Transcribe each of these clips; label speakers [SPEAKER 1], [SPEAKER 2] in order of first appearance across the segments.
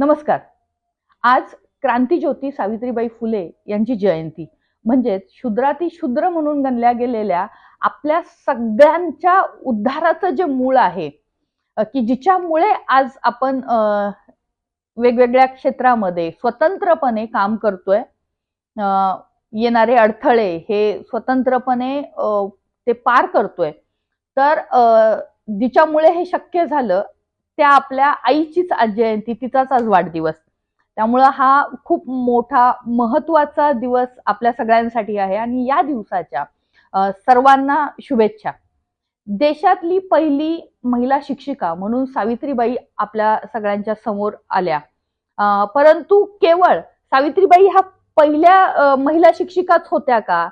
[SPEAKER 1] नमस्कार. आज क्रांतीज्योती सावित्रीबाई फुले यांची जयंती. म्हणजेच शूद्राती शूद्र म्हणून गणल्या गेलेल्या आपल्या सगळ्यांच्या उद्धाराचं जे मूळ आहे की जिच्यामुळे आज आपण वेगवेगळ्या क्षेत्रामध्ये स्वतंत्रपणे काम करतोय येणारे अडथळे हे स्वतंत्रपणे ते पार करतोय. तर जिच्यामुळे हे शक्य झालं त्या आपल्या आईचीच आज जयंती तिचाच आज वाढदिवस. त्यामुळं हा खूप मोठा महत्त्वाचा दिवस आपल्या सगळ्यांसाठी आहे आणि या दिवसाच्या सर्वांना शुभेच्छा. देशातली पहिली महिला शिक्षिका म्हणून सावित्रीबाई आपल्या सगळ्यांच्या समोर आल्या. परंतु केवळ सावित्रीबाई ह्या पहिल्या महिला शिक्षिकाच होत्या का?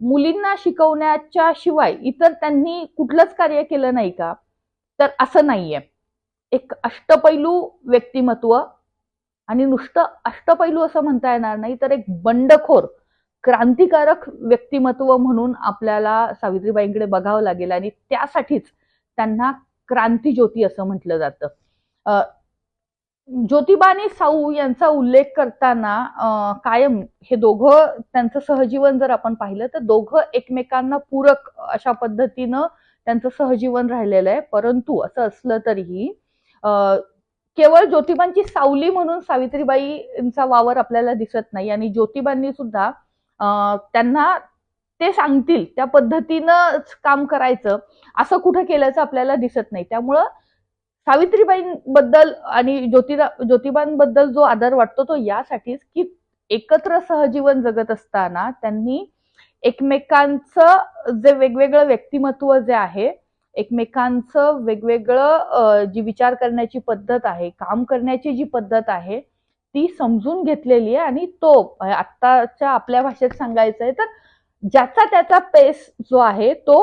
[SPEAKER 1] मुलींना शिकवण्याच्या शिवाय इतर त्यांनी कुठलंच कार्य केलं नाही का? तर असं नाहीये. एक अष्टपैलू व्यक्तिमत्व आणि नुसतं अष्टपैलू असं म्हणता येणार नाही तर एक बंडखोर क्रांतिकारक व्यक्तिमत्व म्हणून आपल्याला सावित्रीबाईंकडे बघावं लागेल आणि त्यासाठीच त्यांना क्रांतीज्योती असं म्हटलं जातं. अ, साऊ यांचा उल्लेख करताना कायम हे दोघं त्यांचं सहजीवन जर आपण पाहिलं तर दोघं एकमेकांना पूरक अशा पद्धतीनं त्यांचं सहजीवन राहिलेलं आहे. परंतु असं असलं तरीही केवळ ज्योतिबांची सावली म्हणून सावित्रीबाईंचा वावर आपल्याला दिसत नाही आणि ज्योतिबांनी सुद्धा त्यांना ते सांगतील त्या पद्धतीनंच काम करायचं असं कुठं केल्याचं आपल्याला दिसत नाही. त्यामुळं सावित्रीबाईंबद्दल आणि ज्योतिरा ज्योतिबांबद्दल जो आदर वाटतो तो यासाठीच की एकत्र सहजीवन जगत असताना त्यांनी एकमेकांचं जे वेगवेगळं व्यक्तिमत्व जे आहे एकमेकांचं वेगवेगळं जी विचार करण्याची पद्धत आहे काम करण्याची जी पद्धत आहे ती समजून घेतलेली आहे आणि तो म्हणजे आत्ताच्या आपल्या भाषेत सांगायचं आहे तर ज्याचा त्याचा पेस जो आहे तो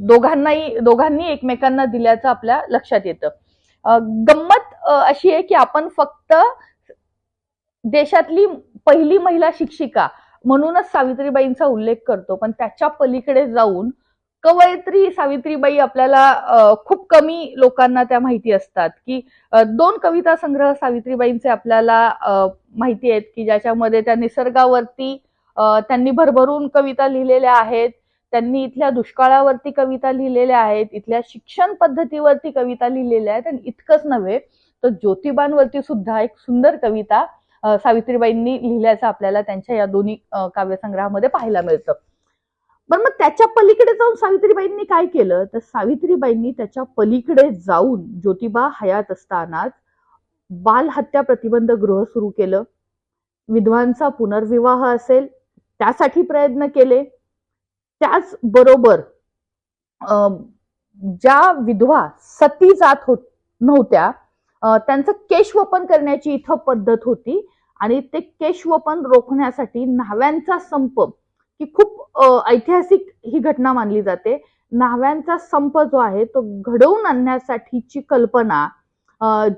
[SPEAKER 1] दोघांनाही दोघांनी एकमेकांना दिल्याचं आपल्या लक्षात येतं. गंमत अशी आहे की आपण फक्त देशातली पहिली महिला शिक्षिका म्हणूनच सावित्रीबाईंचा उल्लेख करतो पण त्याच्या पलीकडे जाऊन कवयित्री सावित्रीबाई आपल्याला खूप कमी लोकांना त्या माहिती असतात की दोन कविता संग्रह सावित्रीबाईंचे आपल्याला माहिती आहेत की ज्याच्यामध्ये त्या निसर्गावरती त्यांनी भरभरून कविता लिहिलेल्या आहेत त्यांनी इथल्या दुष्काळावरती कविता लिहिलेल्या आहेत इथल्या शिक्षण पद्धतीवरती कविता लिहिलेल्या आहेत आणि इतकंच नव्हे तर ज्योतिबांवरती सुद्धा एक सुंदर कविता सावित्रीबाईंनी लिहिल्याचं आपल्याला त्यांच्या या दोन्ही काव्यसंग्रहामध्ये पाहायला मिळतं. बरं मग त्याच्या पलीकडे जाऊन सावित्रीबाईंनी काय केलं? तर सावित्रीबाईंनी त्याच्या पलीकडे जाऊन ज्योतिबा हयात असतानाच बालहत्या प्रतिबंध गृह सुरू केलं. विधवांचा पुनर्विवाह असेल त्यासाठी प्रयत्न केले. त्याचबरोबर ज्या विधवा सती जात होत नव्हत्या त्यांचं केशवपन करण्याची इथं पद्धत होती आणि ते केशवपन रोखण्यासाठी न्हाव्यांचा संप की खूप ऐतिहासिक ही घटना मानली जाते. न्हाव्यांचा संप जो आहे तो घडवून आणण्यासाठीची कल्पना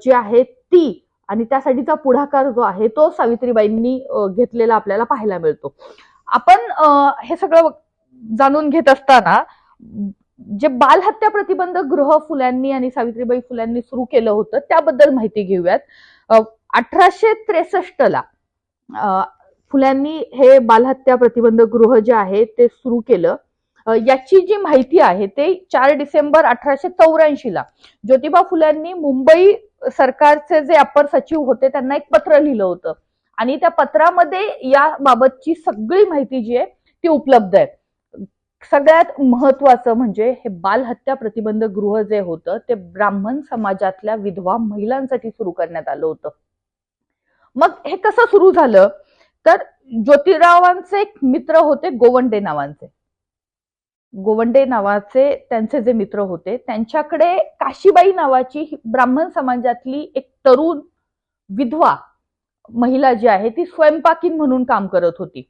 [SPEAKER 1] जी आहे ती आणि त्यासाठीचा पुढाकार जो आहे तो सावित्रीबाईंनी घेतलेला आपल्याला पाहायला मिळतो. आपण अं, हे सगळं जाणून घेत असताना जे बालहत्या प्रतिबंध गृह फुल्यांनी आणि सावित्रीबाई फुल्यांनी सुरू केलं होतं त्याबद्दल माहिती घेऊयात. अठराशे त्रेसष्टला अं, फुल्यांनी हे बालहत्या प्रतिबंध गृह जे आहे ते सुरू केलं. याची जी माहिती आहे ते चार डिसेंबर अठराशे चौऱ्याऐंशी ला ज्योतिबा फुल्यांनी मुंबई सरकारचे जे अपर सचिव होते त्यांना एक पत्र लिहिलं होतं. आणि त्या पत्रामध्ये या बाबतची सगळी माहिती जी आहे ती उपलब्ध आहे. सगळ्यात महत्वाचं म्हणजे हे बालहत्या प्रतिबंध गृह जे होतं ते ब्राह्मण समाजातल्या विधवा महिलांसाठी सुरू करण्यात आलं होतं. मग हे कसं सुरू झालं? तर ज्योतिरावांचे एक मित्र होते गोवंडे नावांचे. गोवंडे नावाचे त्यांचे जे मित्र होते त्यांच्याकडे काशीबाई नावाची ही ब्राह्मण समाजातली एक तरुण विधवा महिला जी आहे ती स्वयंपाकीन म्हणून काम करत होती.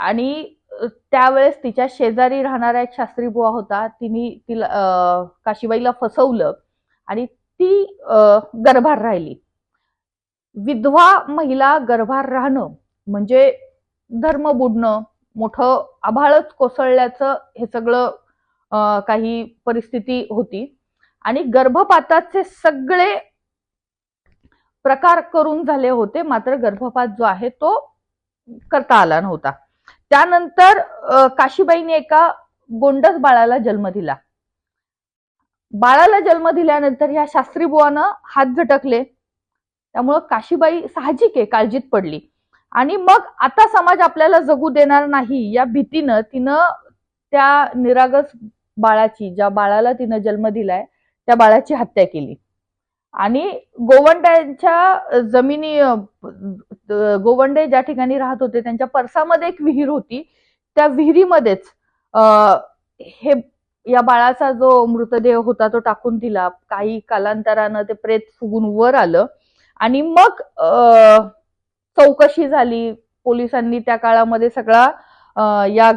[SPEAKER 1] आणि त्यावेळेस तिच्या शेजारी राहणारा एक शास्त्री बुवा होता तिने तिला काशीबाईला फसवलं आणि ती गर्भार राहिली. विधवा महिला गर्भार राहणं म्हणजे धर्म बुडणं मोठं आभाळच कोसळल्याचं हे सगळं काही परिस्थिती होती. आणि गर्भपाताचे सगळे प्रकार करून झाले होते मात्र गर्भपात जो आहे तो करता आला नव्हता. त्यानंतर काशीबाईने एका गोंडस बाळाला जन्म दिला. बाळाला जन्म दिल्यानंतर ह्या शास्त्री बुवानं हात झटकले. त्यामुळं काशीबाई साहजिक आहे काळजीत पडली. आणि मग आता समाज आपल्याला जगू देणार नाही या भीतीनं तिनं त्या निरागस बाळाची ज्या बाळाला तिनं जन्म दिलाय त्या बाळाची हत्या केली. आणि गोवंड्यांच्या जमिनी गोवंडे ज्या ठिकाणी राहत होते त्यांच्या परसामध्ये एक विहीर होती. त्या विहिरीमध्येच हे या बाळाचा जो मृतदेह होता तो टाकून दिला. काही कालांतरानं ते प्रेत फुगून वर आलं. आणि मग चौकशी झाली. पोलिसांनी त्या काळामध्ये सगळा या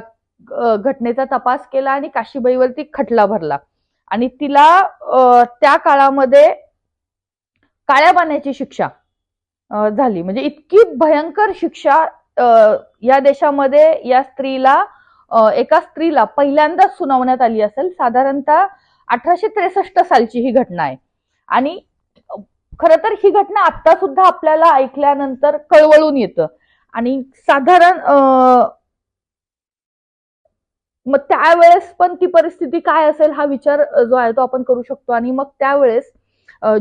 [SPEAKER 1] घटनेचा तपास केला आणि काशीबाईवरती खटला भरला. आणि तिला त्या काळामध्ये काळ्या पाण्याची शिक्षा झाली. म्हणजे इतकी भयंकर शिक्षा या देशामध्ये या स्त्रीला एका स्त्रीला पहिल्यांदाच सुनावण्यात आली असेल. साधारणतः अठराशे त्रेसष्ट सालची ही घटना आहे. आणि खर तर ही घटना आता सुद्धा आपल्याला ऐकल्यानंतर कळवळून येतं. आणि साधारण मग त्यावेळेस पण ती परिस्थिती काय असेल हा विचार जो आहे तो आपण करू शकतो. आणि मग त्यावेळेस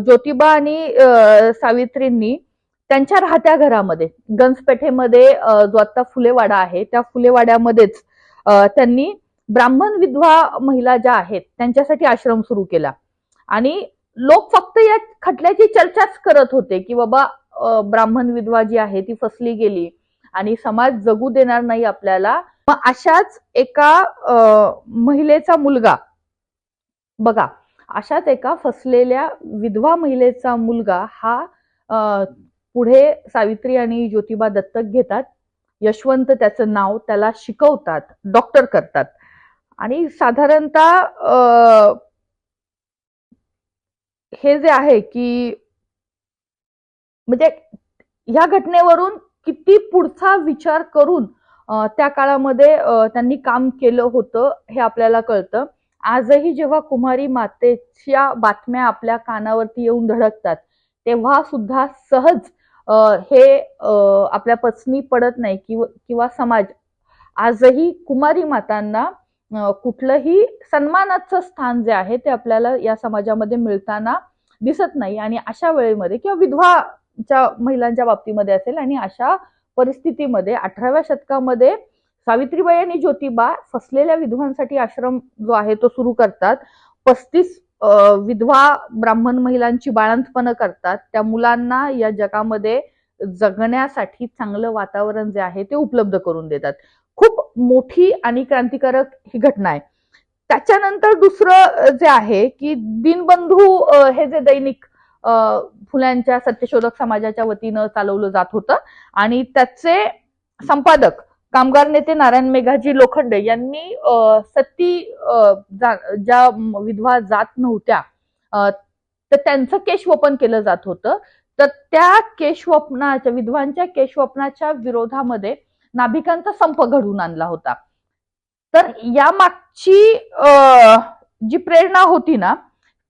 [SPEAKER 1] ज्योतिबा आणि सावित्रींनी त्यांच्या राहत्या घरामध्ये गंजपेठेमध्ये जो आता फुलेवाडा आहे त्या फुलेवाड्यामध्येच त्यांनी ब्राह्मण विधवा महिला ज्या आहेत त्यांच्यासाठी आश्रम सुरू केला. आणि लोक फक्त या खटल्याची चर्चाच करत होते की बाबा ब्राह्मण विधवा जी आहे ती फसली गेली आणि समाज जगू देणार नाही आपल्याला. मग अशाच एका महिलेचा मुलगा बघा अशाच एका फसलेल्या विधवा महिलेचा मुलगा हा पुढे सावित्री आणि ज्योतिबा दत्तक घेतात. यशवंत त्याचं नाव त्याला शिकवतात डॉक्टर करतात. आणि साधारणतः हे जे आहे की म्हणजे ह्या घटनेवरून किती पुढचा विचार करून त्या काळामध्ये त्यांनी काम केलं होतं हे आपल्याला कळतं. आजही जेव्हा कुमारी मातेच्या बातम्या आपल्या कानावरती येऊन धडकतात तेव्हा सुद्धा सहज हे आपल्या पचनी पडत नाही किंवा किंवा समाज. आजही कुमारी मातांना कुठलंही सन्मानाचं स्थान जे आहे ते आपल्याला या समाजामध्ये मिळताना दिसत नाही. आणि अशा वेळेमध्ये किंवा विधवाच्या महिलांच्या बाबतीमध्ये असेल आणि अशा परिस्थितीमध्ये अठराव्या शतकामध्ये सावित्रीबाई आणि ज्योतिबा फसलेल्या विधवांसाठी आश्रम जो आहे तो सुरू करतात. पस्तीस विधवा ब्राह्मण महिलांची बाळंतपणं करतात. त्या मुलांना या जगामध्ये जगण्यासाठी चांगलं वातावरण जे आहे ते उपलब्ध करून देतात. खूप मोठी आणि क्रांतिकारक ही घटना आहे. त्याच्यानंतर दुसरं जे आहे की दिनबंधू हे जे दैनिक फुल्यांच्या सत्यशोधक समाजाच्या वतीनं चालवलं जात होतं आणि त्याचे संपादक कामगार नेते नारायण मेघाजी लोखंडे यांनी सती ज्या विधवा जात नव्हत्या तर त्यांचं केशवपन केलं जात होतं. तर त्या केशवपनाच्या विधवांच्या केशवपनाच्या विरोधामध्ये नाभिकांचा संप घडवून आणला होता. तर या मागची जी प्रेरणा होती ना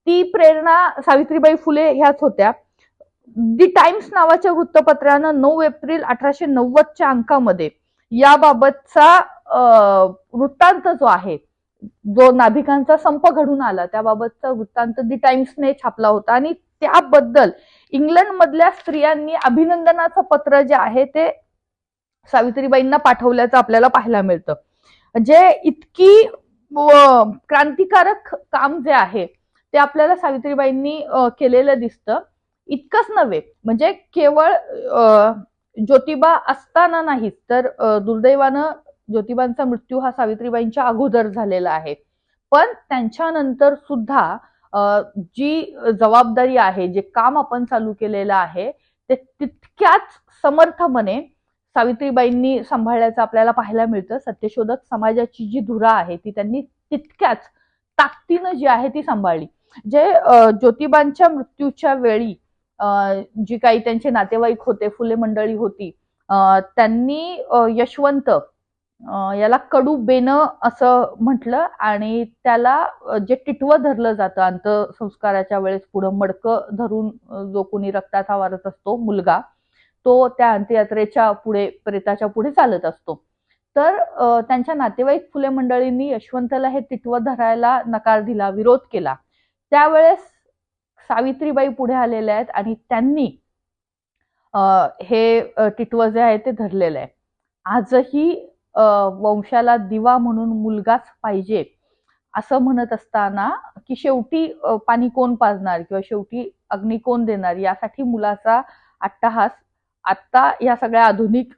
[SPEAKER 1] ती प्रेरणा सावित्रीबाई फुले ह्याच होत्या. दी टाइम्स नावाच्या वृत्तपत्रानं नऊ एप्रिल अठराशे नव्वदच्या अंकामध्ये याबाबतचा वृत्तांत जो आहे जो नाभिकांचा संप घडून आला त्याबाबतचा वृत्तांत दी टाइम्सने छापला होता. आणि त्याबद्दल इंग्लंडमधल्या स्त्रियांनी अभिनंदनाचं पत्र जे आहे ते सावित्रीबाईंना पाठवल्याचं आपल्याला पाहायला मिळतं. जे इतकी क्रांतिकारक काम जे आहे ते आपल्याला सावित्रीबाईंनी केलेलं दिसतं. इतकंच नव्हे म्हणजे केवळ ज्योतिबा असताना नाही तर दुर्दैवानं ज्योतिबांचा मृत्यू हा सावित्रीबाईंच्या अगोदर झालेला आहे. पण त्यांच्यानंतर सुद्धा जी जबाबदारी आहे जे काम आपण चालू केलेलं आहे ते तितक्याच समर्थपणे सावित्रीबाईंनी सांभाळल्याचं आपल्याला पाहायला मिळतं. सत्यशोधक समाजाची जी धुरा आहे ती त्यांनी तितक्याच ताकदीनं जी आहे ती सांभाळली. जे ज्योतिबांच्या मृत्यूच्या वेळी जी काही त्यांचे नातेवाईक होते फुले मंडळी होती त्यांनी यशवंत याला कडू बेनं असं म्हटलं आणि त्याला जे टिटवं धरलं जातं अंत्यसंस्काराच्या वेळेस पुढं मडकं धरून जो कोणी रक्ताचा वारत असतो मुलगा तो त्या अंत्ययात्रेच्या पुढे प्रेताच्या पुढे चालत असतो. तर त्यांच्या नातेवाईक फुले मंडळींनी यशवंतला हे टिटवं धरायला नकार दिला विरोध केला. त्यावेळेस सावित्रीबाई पुढे आलेल्या आहेत आणि त्यांनी हे अं, जे आहे ते धरलेलं आहे. आजही वंशाला दिवा म्हणून मुलगाच पाहिजे असं म्हणत असताना की शेवटी पाणी कोण पाजणार किंवा शेवटी अग्नी कोण देणार यासाठी मुलाचा अट्टहास आत्ता या सगळ्या आधुनिक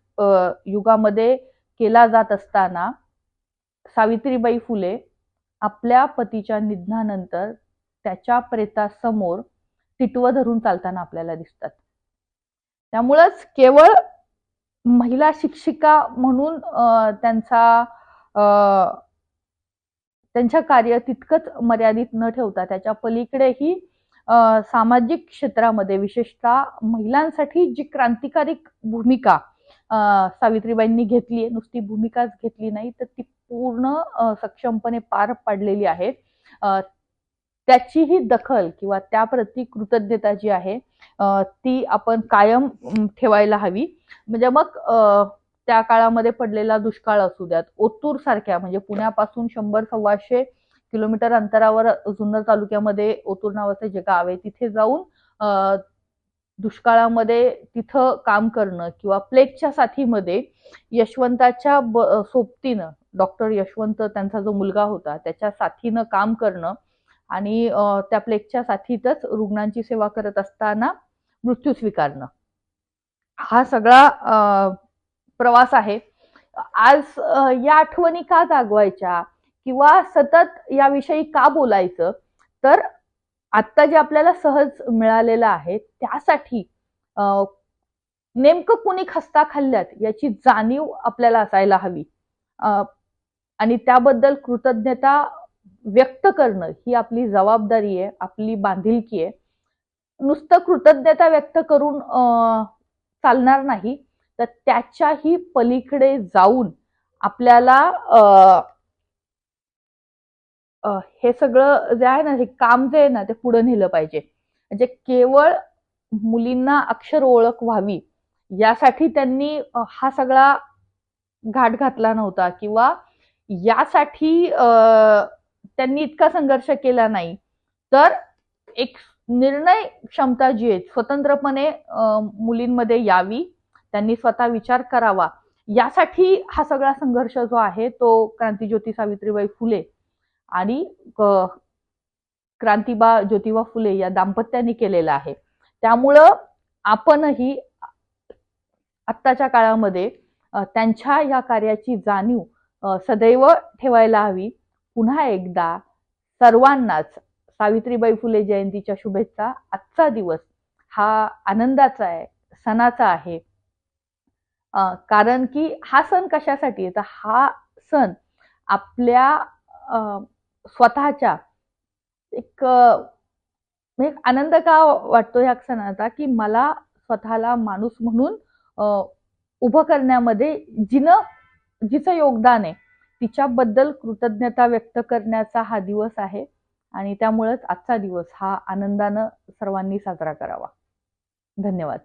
[SPEAKER 1] युगामध्ये केला जात असताना सावित्रीबाई फुले आपल्या पतीच्या निधनानंतर त्याच्या प्रेतासमोर टिटवं धरून चालताना आपल्याला दिसतात. त्यामुळंच केवळ महिला शिक्षिका म्हणून अं, त्यांचा अं, त्यांच्या कार्य तितकंच मर्यादित न ठेवता त्याच्या पलीकडेही सामाजिक क्षेत्रामध्ये विशेषतः महिलांसाठी जी क्रांतिकारक भूमिका सावित्रीबाईंनी घेतली आहे नुसती भूमिकाच घेतली नाही तर ती पूर्ण सक्षमपणे पार पाडलेली आहे. त्याचीही दखल किंवा त्याप्रती कृतज्ञता जी आहे ती आपण कायम ठेवायला हवी. म्हणजे मग त्या काळामध्ये पडलेला दुष्काळ असू द्यात ओतूर सारख्या म्हणजे पुण्यापासून शंभर सव्वाशे किलोमीटर अंतरावर जुन्नर तालुक्यामध्ये ओतूर नावाचं जे गाव आहे. तिथे जाऊन दुष्काळामध्ये तिथं काम करणं किंवा प्लेगच्या साथीमध्ये यशवंताच्या ब सोबतीनं डॉक्टर यशवंत त्यांचा जो मुलगा होता त्याच्या साथीनं काम करणं आणि त्या प्लेगच्या साथीतच रुग्णांची सेवा करत असताना मृत्यू स्वीकारणं. हा सगळा प्रवास आहे. आज या आठवणी का जागवायच्या? किंवा सतत याविषयी का बोलायचं? तर आत्ता जे आपल्याला सहज मिळालेलं आहे त्यासाठी नेमकं कुणी खस्ता खाल्ल्यात याची जाणीव आपल्याला असायला हवी. अं, आणि त्याबद्दल कृतज्ञता व्यक्त करणं ही आपली जबाबदारी आहे आपली बांधिलकी आहे. नुसतं कृतज्ञता व्यक्त करून चालणार नाही तर त्याच्याही पलीकडे जाऊन आपल्याला अं, हे सगळं जे आहे ना हे काम जे आहे ना ते पुढे नेलं पाहिजे. म्हणजे केवळ मुलींना अक्षर ओळख व्हावी यासाठी त्यांनी हा सगळा घाट घातला नव्हता किंवा यासाठी त्यांनी इतका संघर्ष केला नाही. तर एक निर्णय क्षमता जी आहे स्वतंत्रपणे मुलींमध्ये यावी त्यांनी स्वतः विचार करावा. यासाठी हा सगळा संघर्ष जो आहे तो क्रांतीज्योती सावित्रीबाई फुले आणि क्रांतिबा क्रांतीबा ज्योतिबा फुले या दाम्पत्याने केलेला आहे. त्यामुळं आपणही आत्ताच्या काळामध्ये त्यांच्या या कार्याची जाणीव सदैव ठेवायला हवी. पुन्हा एकदा सर्वांनाच सावित्रीबाई फुले जयंतीच्या शुभेच्छा. आजचा दिवस हा आनंदाचा आहे सणाचा आहे. कारण की हा सण कशासाठी आहे? तर हा सण आपल्या स्वतःच्या एक एक आनंद का वाटतो ह्या सणाचा की मला स्वतःला माणूस म्हणून उभं करण्यामध्ये जिनं जिचं योगदान आहे तिच्याबद्दल कृतज्ञता व्यक्त करण्याचा हा दिवस आहे आणि त्यामुळेच आजचा दिवस हा आनंदानं सर्वांनी साजरा करावा. धन्यवाद.